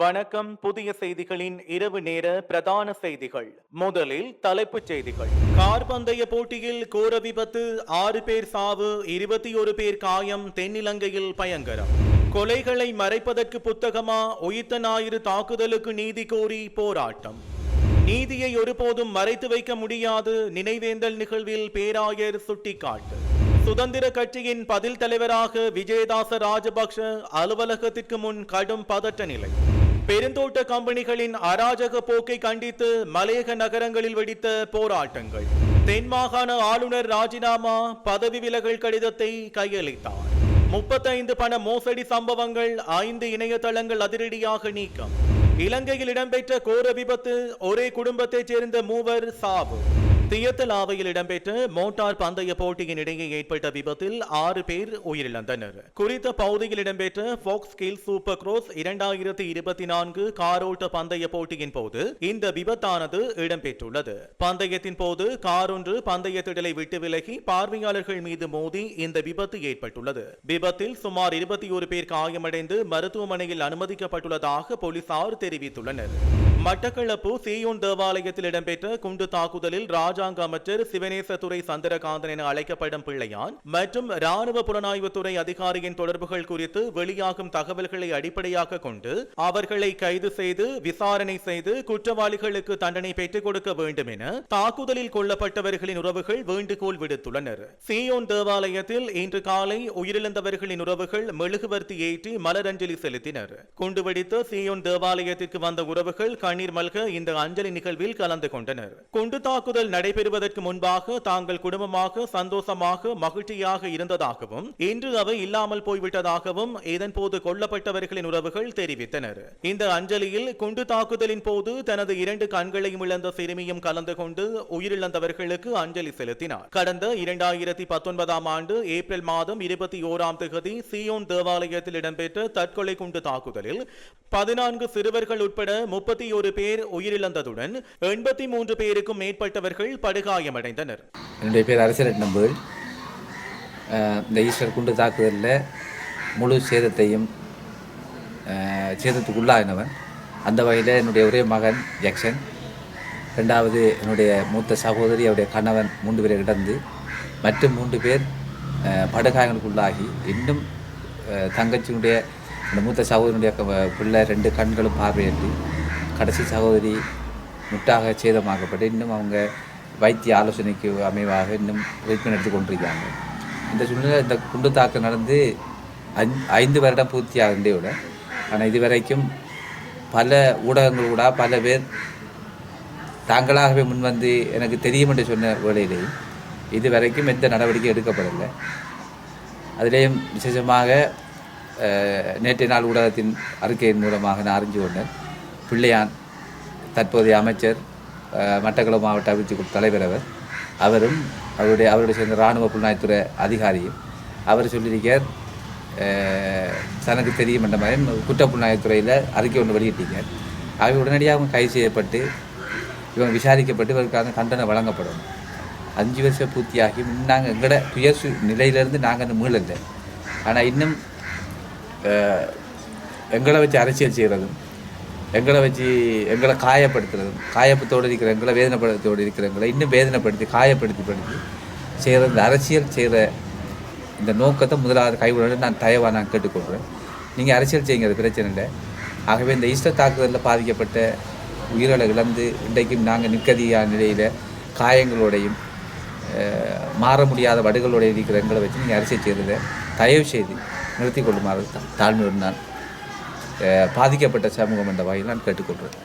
வணக்கம் புதிய செய்திகளின் இரவு நேர பிரதான செய்திகள். முதலில் தலைப்புச் செய்திகள். கார் பந்தய போட்டியில் கோர விபத்து ஆறு பேர் சாவு இருபத்தி ஒரு பேர் காயம் தென்னிலங்கையில் பயங்கரம். கொலைகளை மறைப்பதற்கு புத்தகமா உயிர்த்த ஞாயிறு தாக்குதலுக்கு நீதி கோரி போராட்டம். நீதியை ஒருபோதும் மறைத்து வைக்க முடியாது நினைவேந்தல் நிகழ்வில் பேராயர் சுட்டிக்காட்டு. சுதந்திர கட்சியின் பதில் தலைவராக விஜயதாச ராஜபக்ஷ அலுவலகத்திற்கு முன் கடும் பதட்ட நிலை. பெருந்தோட்ட கம்பெனிகளின் அராஜக போக்கை கண்டித்து மலையக நகரங்களில் வெடித்த போராட்டங்கள். தென் மாகாண ஆளுநர் ராஜினாமா பதவி விலகல் கடிதத்தை கையளித்தார். முப்பத்தைந்து பண மோசடி சம்பவங்கள் ஐந்து இணையதளங்கள் அதிரடியாக நீக்கம். இலங்கையில் இடம்பெற்ற கோர விபத்து ஒரே குடும்பத்தைச் சேர்ந்த மூவர் சாவு. தியத்தலாவையில் இடம்பெற்ற மோட்டார் பந்தய போட்டியின் இடையே ஏற்பட்ட விபத்தில் ஆறு பேர் உயிரிழந்தனர். குறித்த பகுதியில் இடம்பெற்ற போக்ஸ் கில் சூப்பர் கிரோஸ் இரண்டாயிரத்தி இருபத்தி நான்கு காரோட்ட பந்தய போட்டியின் போது இந்த விபத்தானது இடம்பெற்றுள்ளது. பந்தயத்தின் போது கார் ஒன்று பந்தய திடலை விட்டு விலகி பார்வையாளர்கள் மீது மோதி இந்த விபத்து ஏற்பட்டுள்ளது. விபத்தில் சுமார் இருபத்தி ஒரு பேர் காயமடைந்து மருத்துவமனையில் அனுமதிக்கப்பட்டுள்ளதாக போலீசார் தெரிவித்துள்ளனர். மட்டக்களப்பு சீயோன் தேவாலயத்தில் இடம்பெற்ற குண்டு தாக்குதலில் ராஜ ராஜாங்க அமைச்சர் சிவனேசதுரை சந்திரகாந்தன் என அழைக்கப்படும் பிள்ளையான் மற்றும் ராணுவ புலனாய்வுத்துறை அதிகாரியின் தொடர்புகள் குறித்து வெளியாகும் தகவல்களை அடிப்படையாக கொண்டு அவர்களை கைது செய்து விசாரணை செய்து குற்றவாளிகளுக்கு தண்டனை பெற்றுக் கொடுக்க வேண்டும் என தாக்குதலில் கொல்லப்பட்டவர்களின் உறவுகள் வேண்டுகோள் விடுத்துள்ளனர். சியோன் தேவாலயத்தில் இன்று காலை உயிரிழந்தவர்களின் உறவுகள் மெழுகுவர்த்தி ஏற்றி மலரஞ்சலி செலுத்தினர். குண்டுவெடித்த சியோன் தேவாலயத்திற்கு வந்த உறவுகள் கண்ணீர் மல்க இந்த அஞ்சலி நிகழ்வில் கலந்து கொண்டனர். குண்டு தாக்குதல் நடை நடைபெறுவதற்கு முன்பாக தாங்கள் குடும்பமாக சந்தோஷமாக மகிழ்ச்சியாக இருந்ததாகவும் இன்று அவை இல்லாமல் போய்விட்டதாகவும் இதன்போது கொல்லப்பட்டவர்களின் உறவுகள் தெரிவித்தனர். இந்த அஞ்சலியில் குண்டு தாக்குதலின் போது தனது இரண்டு கண்களையும் இழந்த சிறுமியும் கலந்து கொண்டு உயிரிழந்தவர்களுக்கு அஞ்சலி செலுத்தினார். கடந்த இரண்டாயிரத்தி பத்தொன்பதாம் ஆண்டு ஏப்ரல் மாதம் இருபத்தி ஓராம் தேதி சியோன் தேவாலயத்தில் இடம்பெற்ற தற்கொலை குண்டு தாக்குதலில் பதினான்கு சிறுவர்கள் உட்பட முப்பத்தி ஒரு பேர் உயிரிழந்ததுடன் எண்பத்தி மூன்று பேருக்கும் மேற்பட்டவர்கள் படுகாயமடைந்தனர். என்னுடைய பேர் அரசியல் நம்புகள் இந்த ஈஸ்டர் குண்டு தாக்குதலில் முழு சேதத்தையும் அஹ், அந்த வகையில் என்னுடைய ஒரே மகன் ஜக்ஷன் ரெண்டாவது என்னுடைய மூத்த சகோதரி அவருடைய கணவன் மூன்று பேரை கிடந்து மற்றும் மூன்று பேர் படுகாயங்களுக்குள்ளாகி படுகாயங்களுக்கு உள்ளாகி இன்னும் தங்கச்சியினுடைய அந்த மூத்த சகோதரனுடைய க- பிள்ளை ரெண்டு கண்களும் பார்வையின்றி கடைசி சகோதரி முட்டாக சேதமாக்கப்பட்டு இன்னும் அவங்க வைத்திய ஆலோசனைக்கு அமைவாக இன்னும் ட்ரீட்மெண்ட் எடுத்து கொண்டிருக்காங்க இந்த சூழ்நிலை இந்த குண்டு தாக்கம் நடந்து அஞ் ஐந்து வருடம் பூர்த்தி ஆகின்றே விட ஆனால் இதுவரைக்கும் பல ஊடகங்கள் கூட பல பேர் தாங்களாகவே முன்வந்து எனக்கு தெரியும் என்று சொன்ன வேளையிலேயும் இதுவரைக்கும் எந்த நடவடிக்கையும் எடுக்கப்படவில்லை அதிலேயும் விசேஷமாக நேற்றைய நாள் ஊடகத்தின் அறிக்கையின் மூலமாக நான் அறிஞ்சு கொண்டேன். பிள்ளையான் தற்போதைய அமைச்சர் அஹ், மட்டக்களப்பு மாவட்ட அபிவிருத்தி குழு தலைவர் அவர் அவரும் அவருடைய அவருடைய சேர்ந்த இராணுவ புலனாய்த்துறை அதிகாரியும் அவர் சொல்லியிருக்கார் தனக்கு தெரியும் என்ற மாதிரி குற்ற புலனாய்த்துறையில் அறிக்கை ஒன்று வெளியிட்டீங்க அவை உடனடியாக அவங்க கைது செய்யப்பட்டு இவங்க விசாரிக்கப்பட்டு இவருக்கான தண்டனை வழங்கப்படும். அஞ்சு வருஷம் பூர்த்தியாகி நாங்கள் எங்களோட துயர் நிலையிலேருந்து நாங்கள் அந்த மீளலை. ஆனால் இன்னும் எங்களை வச்சு அரசியல் செய்கிறதும் எங்களை வச்சு எங்களை காயப்படுத்துறதும் காயப்பத்தோடு இருக்கிற எங்களை வேதனைப்படுத்தோடு இருக்கிறவங்களை இன்னும் வேதனைப்படுத்தி காயப்படுத்தி படுத்தி செய்கிற இந்த அரசியல் செய்கிற இந்த நோக்கத்தை முதலாவது கைவிடணும் நான் தயவாக நான் கேட்டுக்கொள்கிறேன் நீங்கள் அரசியல் செய்யுங்க அது பிரச்சனை இல்லை ஆகவே இந்த ஈஸ்டர் தாக்குதலில் பாதிக்கப்பட்ட உயிர்களை இழந்து இன்றைக்கும் நாங்கள் நிற்கதியான நிலையில் காயங்களோடையும் மாற முடியாத வடுகளோடையும் இருக்கிற எங்களை வச்சு நீங்கள் அரசியல் செய்கிறத தயவு செய்து நிறுத்தி கொள்ளுமாறு தாழ்மையுடன் நான் பாதிக்கப்பட்ட சமூகம் என்ற வகையில் நான் கேட்டுக்கொள்கிறேன்.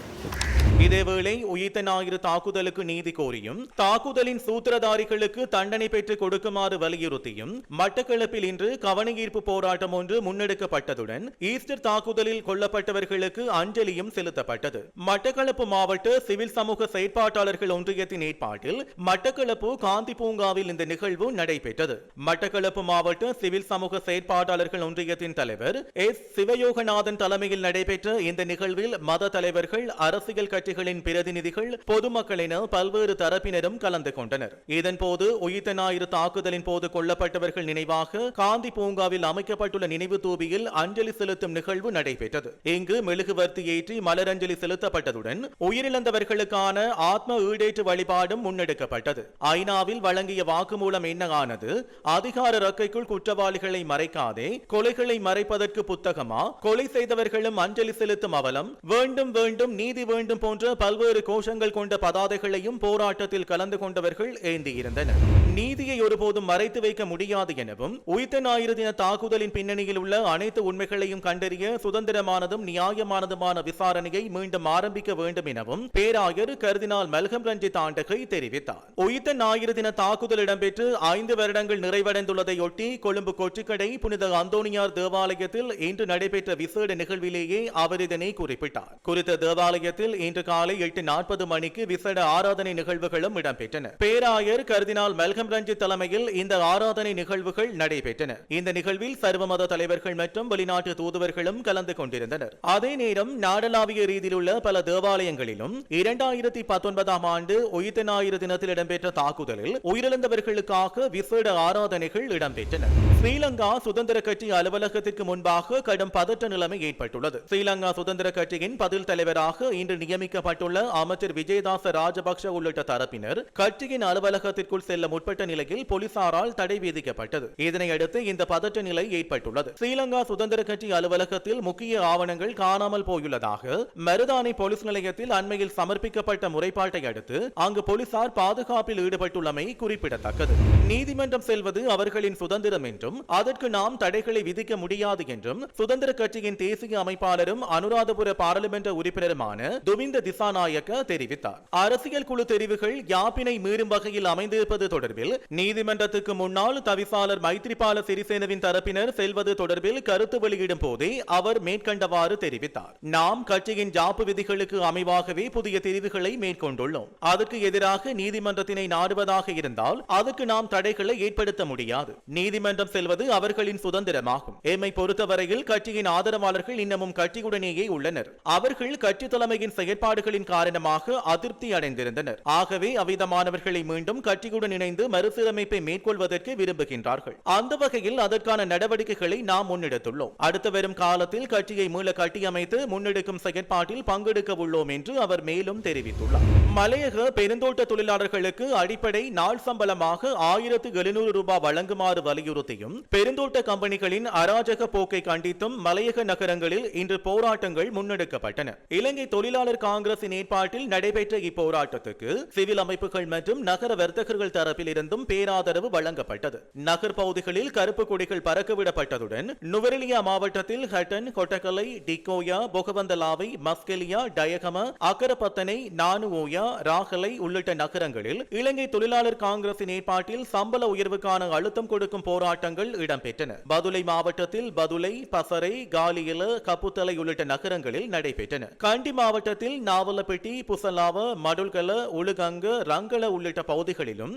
இதேவேளை உயிர்த்த ஞாயிறு தாக்குதலுக்கு நீதி கோரியும் தாக்குதலின் சூத்திரதாரிகளுக்கு தண்டனை பெற்றுக் கொடுக்குமாறு வலியுறுத்தியும் மட்டக்களப்பில் இன்று கவனஈர்ப்பு போராட்டம் ஒன்று முன்னெடுக்கப்பட்டதுடன் ஈஸ்டர் தாக்குதலில் கொல்லப்பட்டவர்களுக்கு அஞ்சலியும் செலுத்தப்பட்டது. மட்டக்களப்பு மாவட்ட சிவில் சமூக செயற்பாட்டாளர்கள் ஒன்றியத்தின் ஏற்பாட்டில் மட்டக்களப்பு காந்தி பூங்காவில் இந்த நிகழ்வு நடைபெற்றது. மட்டக்களப்பு மாவட்ட சிவில் சமூக செயற்பாட்டாளர்கள் ஒன்றியத்தின் தலைவர் எஸ். சிவயோகநாதன் தலைமையில் நடைபெற்ற இந்த நிகழ்வில் மத தலைவர்கள் அரசியல் கட்சி கட்சிகளின் பிரதிநிதிகள் பொதுமக்கள் என பல்வேறு தரப்பினரும் கலந்து கொண்டனர். இதன்போது உயிர்த்த ஞாயிறு தாக்குதலின் போது கொல்லப்பட்டவர்கள் நினைவாக காந்தி பூங்காவில் அமைக்கப்பட்டுள்ள நினைவு தூபியில் அஞ்சலி செலுத்தும் நிகழ்வு நடைபெற்றது. இங்கு மெழுகுவர்த்தி ஏற்றி மலரஞ்சலி செலுத்தப்பட்டதுடன் உயிரிழந்தவர்களுக்கான ஆத்ம ஈடேற்று வழிபாடும் முன்னெடுக்கப்பட்டது. ஐநாவில் வழங்கிய வாக்குமூலம் என்ன ஆனது அதிகார ரக்கைக்குள் குற்றவாளிகளை மறைக்காதே கொலைகளை மறைப்பதற்கு புத்தகமா? கொலை செய்தவர்களும் அஞ்சலி செலுத்தும் அவலம்? வேண்டும் வேண்டும் நீதி வேண்டும் போன்ற பல்வேறு கோஷங்கள் கொண்ட பதாதைகளையும் போராட்டத்தில் கலந்து கொண்டவர்கள் ஏந்தியிருந்தனர். நீதியை ஒருபோதும் மறைத்து வைக்க முடியாது எனவும் உயிர்த்த ஞாயிறு தின தாக்குதலின் பின்னணியில் உள்ள அனைத்து உண்மைகளையும் கண்டறிய சுதந்திரமானதும் நியாயமானதுமான விசாரணையை மீண்டும் ஆரம்பிக்க வேண்டும் எனவும் பேராயர் கருதினால் மல்கம் ரஞ்சித் ஆண்டகை தெரிவித்தார். உயிர்த்த ஞாயிறு தின தாக்குதல் இடம்பெற்று ஐந்து வருடங்கள் நிறைவடைந்துள்ளதையொட்டி கொழும்பு கொச்சிக்கடை புனித அந்தோனியார் தேவாலயத்தில் இன்று நடைபெற்ற விசேட நிகழ்விலேயே அவர் இதனை குறிப்பிட்டார். குறித்த தேவாலயத்தில் இன்று காலை எட்டு நாற்பது மணிக்கு விசேட ஆராதனை நிகழ்வுகளும் இடம்பெற்றன. பேராயர் கர்தினால் மெல்கம் ரஞ்சித் தலைமையில் இந்த ஆராதனை நிகழ்வுகள் நடைபெற்றன. இந்த நிகழ்வில் சர்வமத தலைவர்கள் மற்றும் வெளிநாட்டு தூதுவர்களும் கலந்து கொண்டிருந்தனர். அதே நேரம் நாடளாவிய ரீதியில் உள்ள பல தேவாலயங்களிலும் இரண்டாயிரத்தி பத்தொன்பதாம் ஆண்டு உயிர்த்த ஞாயிறு தினத்தில் இடம்பெற்ற தாக்குதலில் உயிரிழந்தவர்களுக்காக விசேட ஆராதனைகள் இடம்பெற்றன. ஸ்ரீலங்கா சுதந்திர கட்சி அலுவலகத்திற்கு முன்பாக கடும் பதற்ற நிலைமை ஏற்பட்டுள்ளது. ஸ்ரீலங்கா சுதந்திர கட்சியின் பதில் தலைவராக இன்று நியமிக்கப்பட்டுள்ள அமைச்சர் விஜயதாச ராஜபக்ஷ உள்ளிட்ட தரப்பினர் கட்சியின் அலுவலகத்திற்குள் செல்ல முற்பட்ட நிலையில் போலீசாரால் தடை விதிக்கப்பட்டது. இதனையடுத்து இந்த பதற்ற நிலை ஏற்பட்டுள்ளது. ஸ்ரீலங்கா சுதந்திர கட்சி அலுவலகத்தில் முக்கிய ஆவணங்கள் காணாமல் போயுள்ளதாக மருதானை போலீஸ் நிலையத்தில் அண்மையில் சமர்ப்பிக்கப்பட்ட முறைப்பாட்டை அடுத்து அங்கு போலீசார் பாதுகாப்பில் ஈடுபட்டுள்ளமை குறிப்பிடத்தக்கது. நீதிமன்றம் செல்வது அவர்களின் சுதந்திரம் என்றும் அதற்கு நாம் தடைகளை விதிக்க முடியாது என்றும் சுதந்திர கட்சியின் தேசிய அமைப்பாளரும் அனுராதபுர பாராளுமன்ற உறுப்பினருமான துவிந்த திசாநாயக்க தெரிவித்தார். அரசியல் குழு தெரிவுகள் யாப்பினை மீறும் வகையில் அமைந்திருப்பது தொடர்பில் நீதிமன்றத்துக்கு முன்னால் தவிசாளர் மைத்ரிபால சிறிசேனவின் தரப்பினர் செல்வது தொடர்பில் கருத்து வெளியிடும் போதே அவர் மேற்கண்டவாறு தெரிவித்தார். நாம் கட்சியின் ஜாப்பு விதிகளுக்கு அமைவாகவே புதிய தெரிவுகளை மேற்கொண்டுள்ளோம். அதற்கு எதிராக நீதிமன்றத்தினை நாடுவதாக இருந்தால் அதுக்கு நாம் தடைகளை ஏற்படுத்த முடியாது. நீதிமன்றம் செல்வது அவர்களின் சுதந்திரமாகும். எம்மை பொறுத்தவரையில் கட்சியின் ஆதரவாளர்கள் இன்னமும் கட்சியுடனேயே உள்ளனர். அவர்கள் கட்சி தலைமையின் செயற்பாடுகளின் காரணமாக அதிருப்தி அடைந்திருந்தனர். ஆகவே அவ்விதமானவர்களை மீண்டும் கட்சியுடன் இணைந்து மறுசீரமைப்பை மேற்கொள்வதற்கு விரும்புகின்றார்கள். அந்த வகையில் அதற்கான நடவடிக்கைகளை நாம் முன்னெடுத்துள்ளோம். அடுத்து வரும் காலத்தில் கட்சியை மீள கட்டியமைத்து முன்னெடுக்கும் செயற்பாட்டில் பங்கெடுக்க உள்ளோம் என்று அவர் மேலும் தெரிவித்துள்ளார். மலையக பெருந்தோட்ட தொழிலாளர்களுக்கு அடிப்படை நாள் சம்பளமாக ஆயிரத்து எழுநூறு ரூபாய் வழங்குமாறு வலியுறுத்தியும் பெருந்தோட்ட கம்பெனிகளின் அராஜக போக்கை கண்டித்தும் மலையக நகரங்களில் இன்று போராட்டங்கள் முன்னெடுக்கப்பட்டன. இலங்கை தொழிலாளர் காங்கிரசின் ஏற்பாட்டில் நடைபெற்ற இப்போராட்டத்துக்கு சிவில் அமைப்புகள் மற்றும் நகர வர்த்தகர்கள் தரப்பில் இருந்து இருந்தும் பேராதரவு வழங்கப்பட்டது. நகர்பகுதிகளில் கருப்பு கொடிகள் பறக்கவிடப்பட்டதுடன் நுவரெலியா மாவட்டத்தில் ஹட்டன் கொட்டக்கலை டிகோயா பொகவந்தலாவை மஸ்கெலியா டயகம அக்கரப்பத்தனை நானுஓயா ராகலை உள்ளிட்ட நகரங்களில் இலங்கை தொழிலாளர் காங்கிரசின் ஏற்பாட்டில் சம்பள உயர்வுக்கான அழுத்தம் கொடுக்கும் போராட்டங்கள் இடம்பெற்றன. பதுளை மாவட்டத்தில் பதுளை பசரை காலியல கப்புத்தலை உள்ளிட்ட நகரங்களில் நடைபெற்றன. கண்டி மாவட்டத்தில் நாவலப்பட்டி புசலாவ மடுல்கல உளுகங்க ரங்கள உள்ளிட்ட பகுதிகளிலும்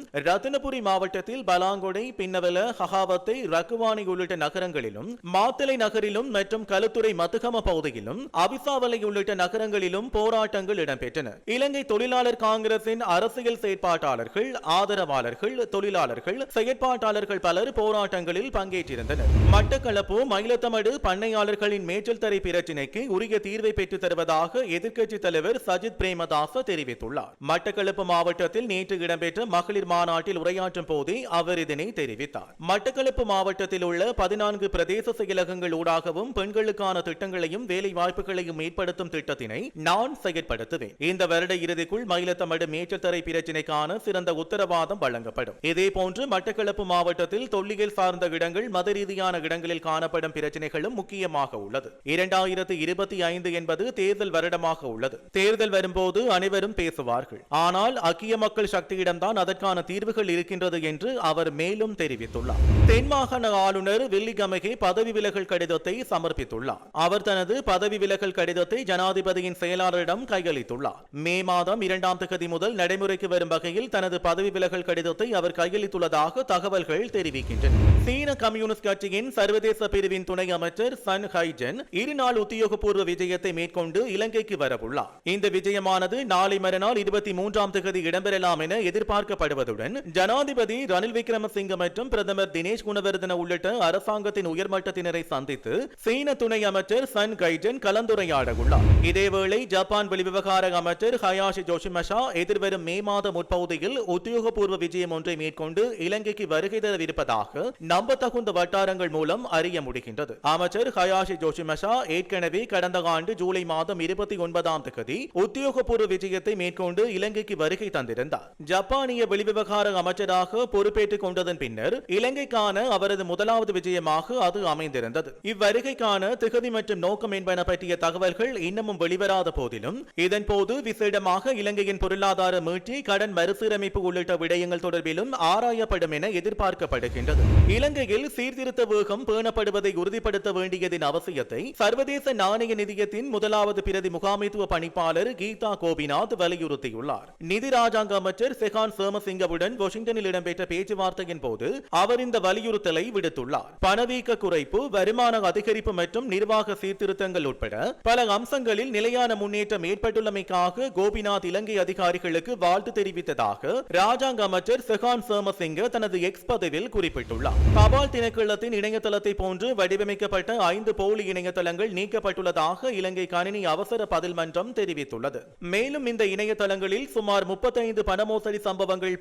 அனந்தபுரி மாவட்டத்தில் பலாங்கொடை பின்னவல ஹகாவத்தை ரக்குவானி உள்ளிட்ட நகரங்களிலும் மாத்தலை நகரிலும் மற்றும் களுத்துறை மத்துகம பகுதியிலும் அபிசாவலை உள்ளிட்ட நகரங்களிலும் போராட்டங்கள் இடம்பெற்றன. இலங்கை தொழிலாளர் காங்கிரசின் அரசியல் செயற்பாட்டாளர்கள் ஆதரவாளர்கள் தொழிலாளர்கள் செயற்பாட்டாளர்கள் பலர் போராட்டங்களில் பங்கேற்றிருந்தனர். மட்டக்களப்பு மயிலத்தமடு பண்ணையாளர்களின் மேற்றல் தரை பிரச்சினைக்கு உரிய தீர்வை பெற்றுத் தருவதாக எதிர்க்கட்சித் தலைவர் சஜித் பிரேமதாச தெரிவித்துள்ளார். மட்டக்களப்பு மாவட்டத்தில் நேற்று இடம்பெற்ற மகளிர் மாநாட்டில் உரையாற்றும் போதே அவர் இதனை தெரிவித்தார். மட்டக்களப்பு மாவட்டத்தில் உள்ள பதினான்கு பிரதேச செயலகங்கள் ஊடாகவும் பெண்களுக்கான திட்டங்களையும் வேலை வாய்ப்புகளையும் ஏற்படுத்தும் திட்டத்தினை நான் செயற்படுத்துவேன். இந்த வருட இறுதிக்குள் மயிலத்தமடு மேற்றத்தரை பிரச்சினைக்கான சிறந்த உத்தரவாதம் வழங்கப்படும். இதேபோன்று மட்டக்களப்பு மாவட்டத்தில் தொல்லியல் சார்ந்த இடங்கள் மத ரீதியான இடங்களில் காணப்படும் பிரச்சனைகளும் முக்கியமாக உள்ளது. இரண்டாயிரத்து இருபத்தி ஐந்து என்பது தேர்தல் வருடமாக உள்ளது. தேர்தல் வரும்போது அனைவரும் பேசுவார்கள். ஆனால் அக்கிய மக்கள் சக்தியிடம்தான் அதற்கான தீர்வுகள் வாய்ப்புகள் இருக்கின்றது என்று அவர் மேலும் தெரிவித்துள்ளார். தென்மாகாண ஆளுநர் வில்லிகமகே பதவி விலகல் கடிதத்தை சமர்ப்பித்துள்ளார். அவர் தனது பதவி விலகல் கடிதத்தை ஜனாதிபதியின் செயலாளரிடம் கையளித்துள்ளார். மே மாதம் இரண்டாம் தேதி முதல் நடைமுறைக்கு வரும் வகையில் தனது பதவி விலகல் கடிதத்தை அவர் கையளித்துள்ளதாக தகவல்கள் தெரிவிக்கின்றன. சீன கம்யூனிஸ்ட் கட்சியின் சர்வதேச பிரிவின் துணை அமைச்சர் சன் ஹைஜன் இருநாள் உத்தியோகபூர்வ விஜயத்தை மேற்கொண்டு இலங்கைக்கு வரவுள்ளார். இந்த விஜயமானது நாளை மறுநாள் இருபத்தி மூன்றாம் தேதி இடம்பெறலாம் என எதிர்பார்க்கப்படுவதுடன் ஜனாதிபதி ரணில் விக்ரமசிங்க மற்றும் பிரதமர் தினேஷ் குணவர்தன உள்ளிட்ட அரசாங்கத்தின் உயர்மட்டத்தினரை சந்தித்து சீன துணை அமைச்சர் சன் கைஜன் கலந்துரையாட உள்ளார் இதேவேளை ஜப்பான் வெளிவிவகார அமைச்சர் ஹயாஷி ஜோஷிமஷா எதிர்வரும் மே மாத முற்பகுதியில் உத்தியோகபூர்வ விஜயம் ஒன்றை மேற்கொண்டு இலங்கைக்கு வருகை தரவிருப்பதாக நம்பத்தகுந்த வட்டாரங்கள் மூலம் அறிய முடிகின்றது. அமைச்சர் ஹயாஷி ஜோஷிமஷா ஏற்கனவே கடந்த ஆண்டு ஜூலை மாதம் இருபத்தி ஒன்பதாம் தேதி உத்தியோகபூர்வ விஜயத்தை மேற்கொண்டு இலங்கைக்கு வருகை தந்திருந்தார். ஜப்பானிய வெளிவிவகார அமைச்சராக பொறுப்பேற்றுக் கொண்டதன் பின்னர் இலங்கைக்கான அவரது முதலாவது விஜயமாக அது அமைந்திருந்தது. இவ்வருகைக்கான திகதி மற்றும் நோக்கம் என்பன பற்றிய தகவல்கள் இன்னமும் வெளிவராத போதிலும் இதன்போது விசேடமாக இலங்கையின் பொருளாதார மீட்சி கடன் மறுசீரமைப்பு உள்ளிட்ட விடயங்கள் தொடர்பிலும் ஆராயப்படும் என எதிர்பார்க்கப்படுகின்றது. இலங்கையில் சீர்திருத்த வேகம் பேணப்படுவதை உறுதிப்படுத்த வேண்டியதின் அவசியத்தை சர்வதேச நாணய நிதியத்தின் முதலாவது பிரதி முகாமைத்துவ பணிப்பாளர் கீதா கோபிநாத் வலியுறுத்தியுள்ளார். நிதி ராஜாங்க அமைச்சர் செகான் சேமசிங்கவுடன் வாஷிங்டனில் இடம்பெற்ற பேச்சுவார்த்தையின் போது அவர் இந்த வலியுறுத்தலை விடுத்துள்ளார். பணவீக்க குறைப்பு வருமான அதிகரிப்பு மற்றும் நிர்வாக சீர்திருத்தங்கள் உட்பட பல அம்சங்களில் நிலையான முன்னேற்றம் ஏற்பட்டுள்ளமைக்காக கோபிநாத் இலங்கை அதிகாரிகளுக்கு வாழ்த்து தெரிவித்ததாக ராஜாங்க அமைச்சர் செகான் சேமசிங்க தனது எக்ஸ் பதிவில் குறிப்பிட்டுள்ளார். தபால் திணைக்களத்தின் இணையதளத்தை போன்று வடிவமைக்கப்பட்ட ஐந்து போலி இணையதளங்கள் நீக்கப்பட்டுள்ளதாக இலங்கை கணினி அவசர பதில் மன்றம் தெரிவித்துள்ளது. மேலும் இந்த இணையதளங்களில் சுமார் முப்பத்தைந்து பணமோசடி சம்பவங்கள்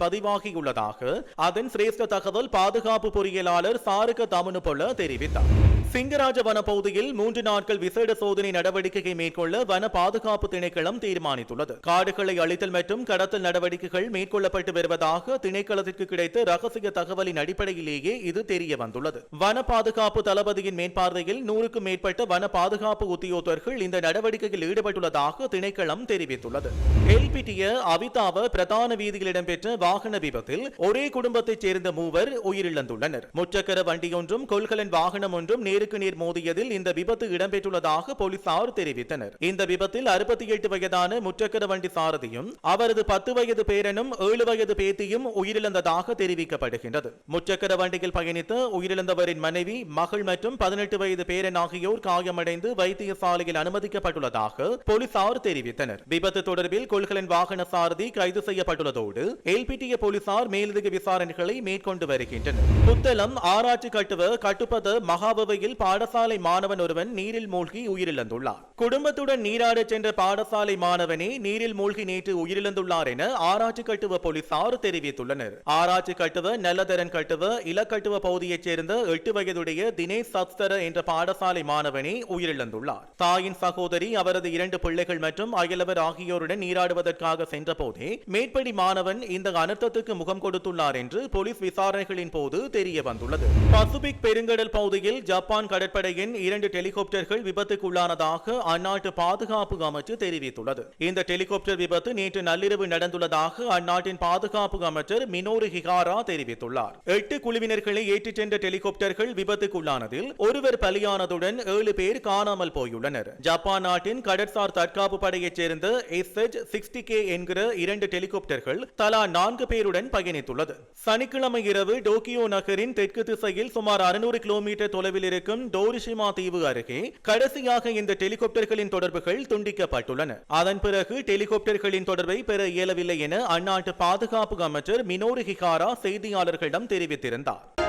உள்ளதாக அதன் சிரேஷ்ட தகவல் பாதுகாப்பு பொறியியலாளர் சாருக தமனு தெரிவித்தார். சிங்கராஜ வன பகுதியில் மூன்று நாட்கள் விசேட சோதனை நடவடிக்கையை மேற்கொள்ள வன பாதுகாப்பு திணைக்களம் தீர்மானித்துள்ளது. காடுகளை அழித்தல் மற்றும் கடத்தல் நடவடிக்கைகள் மேற்கொள்ளப்பட்டு வருவதாக திணைக்களத்திற்கு கிடைத்த ரகசிய தகவலின் அடிப்படையிலேயே இது தெரிய வந்துள்ளது வன பாதுகாப்பு தளபதியின் மேற்பார்வையில் நூறுக்கும் மேற்பட்ட வன பாதுகாப்பு உத்தியோகர்கள் இந்த நடவடிக்கையில் ஈடுபட்டுள்ளதாக திணைக்களம் தெரிவித்துள்ளது. எல்பிட்டிய அவிதாவ பிரதான வீதியில் இடம்பெற்ற வாகன விபத்தில் ஒரே குடும்பத்தைச் சேர்ந்த மூவர் உயிரிழந்துள்ளனர். முச்சக்கர வண்டியொன்றும் கொள்கலன் வாகனம் ஒன்றும் நேருக்கு நேர் மோதியதில் இந்த விபத்து இடம்பெற்றுள்ளதாக போலீசார் தெரிவித்தனர். இந்த விபத்தில் அறுபத்தி எட்டு வயதான முச்சக்கர வண்டி சாரதியும் அவரது பத்து வயது பேரனும் ஏழு வயது பேத்தியும் உயிரிழந்ததாக தெரிவிக்கப்படுகின்றது. முச்சக்கர வண்டியில் பயணித்த உயிரிழந்தவரின் மனைவி மகள் மற்றும் பதினெட்டு வயது பேரன் ஆகியோர் காயமடைந்து வைத்தியசாலையில் அனுமதிக்கப்பட்டுள்ளதாக போலீசார் தெரிவித்தனர். விபத்து தொடர்பில் கொள்கலன் வாகன சாரதி கைது செய்யப்பட்டுள்ளதோடு எல்பிடிய போலீசார் மேலதிக விசாரணைகளை மேற்கொண்டு வருகின்றனர். புத்தளம் ஆராய்ச்சி கட்டுவ கட்டுப்பத மகாபவையில் பாடசாலை மாணவன் ஒருவன் நீரில் மூழ்கி உயிரிழந்துள்ளார் குடும்பத்துடன் நீராட சென்ற பாடசாலை மாணவனே நீரில் மூழ்கி நேற்று உயிரிழந்துள்ளார் என ஆராய்ச்சி கட்டுவ போலீசார் தெரிவித்துள்ளனர். ஆராய்ச்சி கட்டுவ நல்லதரன் கட்டுவ இலக்கட்டுவ பகுதியைச் சேர்ந்த எட்டு வயதுடைய தினேஷ் சத்ஸ்தர என்ற பாடசாலை மாணவனே உயிரிழந்துள்ளார். தாயின் சகோதரி அவரது இரண்டு பிள்ளைகள் மற்றும் அயலவர் ஆகியோருடன் நீராடுவதற்காக சென்றபோதே மேற்படி மாணவன் இந்த அனர்த்தத்துக்கு முகம் கொடுத்துள்ளார் என்று போலீஸ் விசாரணைகளின் போது தெரிய வந்துள்ளது பசிபிக் பெருங்கடல் பகுதியில் ஜப்பான் ஜப்பான் கடற்படையின் இரண்டு ஹெலிகாப்டர்கள் விபத்துக்குள்ளானதாக அந்நாட்டு பாதுகாப்பு அமைச்சு தெரிவித்துள்ளது. இந்த ஹெலிகாப்டர் விபத்து நேற்று நள்ளிரவு நடந்துள்ளதாக அந்நாட்டின் பாதுகாப்பு அமைச்சர் மினோரு ஹிகாரா தெரிவித்துள்ளார். எட்டு குழுவினர்களை ஏற்றிச் சென்ற ஹெலிகாப்டர்கள் விபத்துக்குள்ளானதில் ஒருவர் பலியானதுடன் ஏழு பேர் காணாமல் போயுள்ளனர். ஜப்பான் நாட்டின் கடற்சார் தற்காப்பு படையைச் சேர்ந்த எஸ் எச் சிக்ஸ்டி கே என்கிற இரண்டு ஹெலிகாப்டர்கள் தலா நான்கு பேருடன் பயணித்துள்ளது. சனிக்கிழமை இரவு டோக்கியோ நகரின் தெற்கு திசையில் சுமார் அறுநூறு கிலோமீட்டர் தொலைவில் இருக்கும் டோரிஷிமா தீவு அருகே கடைசியாக இந்த டெலிகாப்டர்களின் தொடர்புகள் துண்டிக்கப்பட்டுள்ளன. அதன் பிறகு டெலிகாப்டர்களின் தொடர்பை பெற இயலவில்லை என அந்நாட்டு பாதுகாப்பு அமைச்சர் மினோரு ஹிகாரா செய்தியாளர்களிடம் தெரிவித்திருந்தார்.